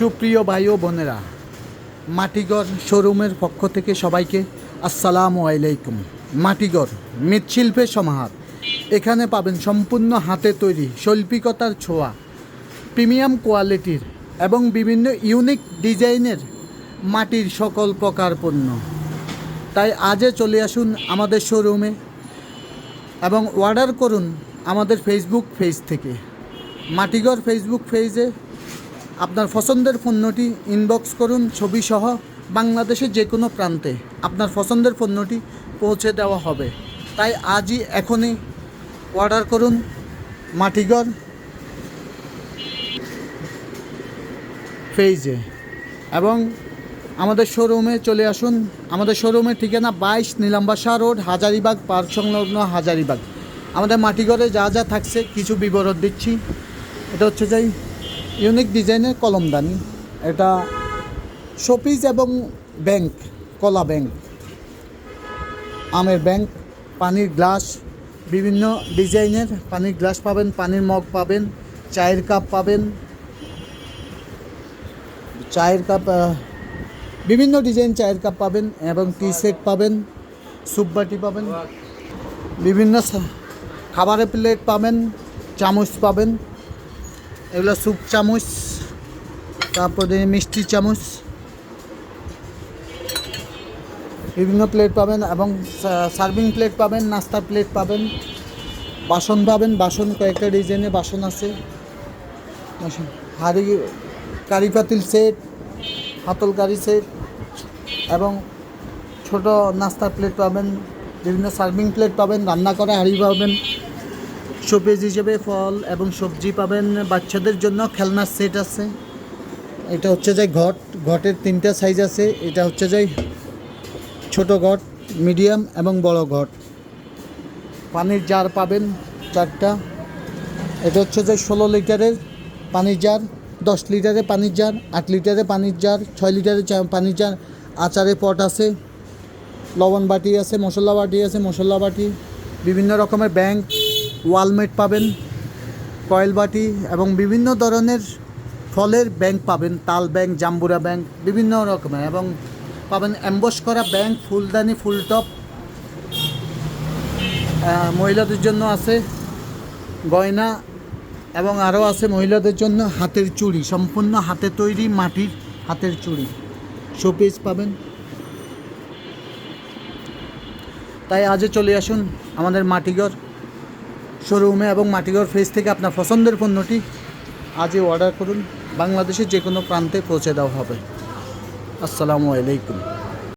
সুপ্রিয় ভাই ও বোনেরা, মাটিগড় শোরুমের পক্ষ থেকে সবাইকে আসসালামু আলাইকুম। মাটিগড় মৃৎশিল্পের সমাহার। এখানে পাবেন সম্পূর্ণ হাতে তৈরি শৈল্পিকতার ছোঁয়া, প্রিমিয়াম কোয়ালিটির এবং বিভিন্ন ইউনিক ডিজাইনের মাটির সকল প্রকার পণ্য। তাই আজে চলে আসুন আমাদের শোরুমে এবং অর্ডার করুন আমাদের ফেসবুক পেজ থেকে। মাটিগড় ফেসবুক পেজে আপনার পছন্দের পণ্যটি ইনবক্স করুন ছবি সহ বাংলাদেশের যে কোনো প্রান্তে। আপনার পছন্দের পণ্যটি পৌঁছে দেওয়া হবে। তাই আজই এখনই অর্ডার করুন মাটিগড় পেজে এবং আমাদের শোরুমে চলে আসুন। আমাদের শোরুমের ঠিকানা বাইশ নীলাম্বাসা রোড, হাজারিবাগ, পার্ক সংলগ্ন হাজারিবাগ। আমাদের মাটিঘরে যা যা থাকছে, কিছু বিবরণ দিচ্ছি। এটা হচ্ছে যাই ইউনিক ডিজাইনের কলমদানি এটা শোপিস এবং ব্যাংক, কলা ব্যাংক। আমের ব্যাংক, পানির গ্লাস, বিভিন্ন ডিজাইনের পানির গ্লাস পাবেন, পানির মগ পাবেন, চায়ের কাপ পাবেন, চায়ের কাপ বিভিন্ন ডিজাইন চায়ের কাপ পাবেন এবং টি সেট পাবেন, স্যুপ বাটি পাবেন, বিভিন্ন খাবারের প্লেট পাবেন, চামচ পাবেন। এগুলো স্যুপ চামচ, তারপরে মিষ্টি চামচ। বিভিন্ন প্লেট পাবেন এবং সার্ভিং প্লেট পাবেন, নাস্তার প্লেট পাবেন। বাসন পাবেন, বাসন, কয়েকটা ডিজাইনের বাসন আছে। হাঁড়ি, কারি পাতিল সেট হাতল কারি সেট এবং ছোট নাস্তার প্লেট পাবেন। বিভিন্ন সার্ভিং প্লেট পাবেন, রান্না করা হাঁড়ি পাবেন। শোপিস হিসেবে ফল এবং সবজি পাবেন বাচ্চাদের জন্য। খেলনার সেট আছে। এটা হচ্ছে যে ঘট। ঘটের তিনটা সাইজ আছে। এটা হচ্ছে যে ছোট ঘট মিডিয়াম এবং বড় ঘট। পানির জার পাবেন চারটা। এটা হচ্ছে যে ষোলো লিটারের পানির জার দশ লিটারের পানির জার আট লিটারের পানির জার ছয় লিটারের চা- পানির জার আচারে পট আছে। লবণ বাটি আছে, মশলা বাটি আছে, মশলা বাটি। বিভিন্ন রকমের ব্যাংক ওয়ালমেট পাবেন, কয়েল বাটি এবং বিভিন্ন ধরনের ফলের ব্যাংক পাবেন, তাল ব্যাংক, জাম্বুরা ব্যাংক, বিভিন্ন রকমের এবং পাবেন অ্যাম্বস করা ব্যাংক, ফুলদানি, ফুলটপ মহিলাদের জন্য আছে গয়না এবং আরও আছে মহিলাদের জন্য হাতের চুড়ি, সম্পূর্ণ হাতে তৈরি মাটির হাতের চুড়ি। শোপিস পাবেন। তাই আজও চলে আসুন আমাদের মাটিঘর। শোরুমে এবং মাটিগড় ফেস থেকে আপনার পছন্দের পণ্যটি আজই অর্ডার করুন। বাংলাদেশের যে কোনো প্রান্তে পৌঁছে দেওয়া হবে। আসসালামু আলাইকুম।